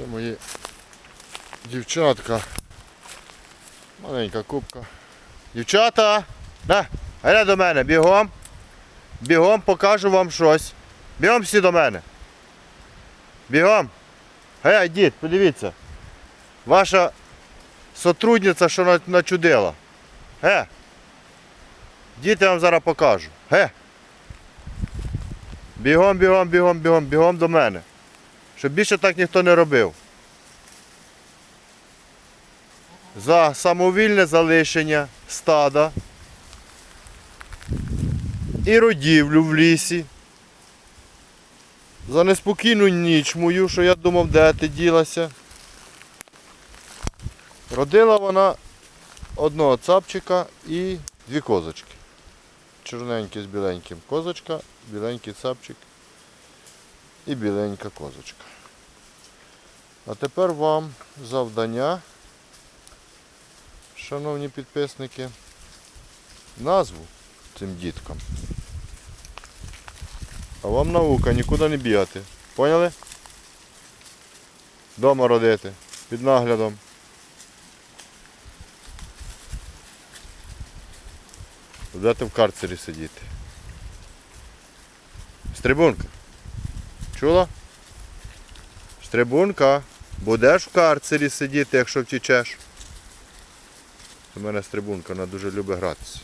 Це мої дівчатка. Маленька кубка. Дівчата! На, гайда до мене, бігом. Бігом покажу вам щось. Бігом всі до мене. Бігом. Гей, дід, подивіться. Ваша сотрудниця, що начудила. Ге. Дід, я вам зараз покажу. Ге. Бігом, бігом, бігом, бігом, бігом до мене. Щоб більше так ніхто не робив. За самовільне залишення стада і родівлю в лісі. За неспокійну ніч мою, що я думав, де ти ділася. Родила вона одного цапчика і дві козочки. Чорненький з біленьким козочка, біленький цапчик і біленька козочка. А тепер вам завдання, шановні підписники, назву цим діткам. А вам наука, нікуди не бігати. Поняли? Дома родити, під наглядом. Будете в карцері сидіти. Стрибунка. Чула? Стрибунка. Будеш в карцері сидіти, якщо втічеш. У мене стрибунка, вона дуже любить гратися.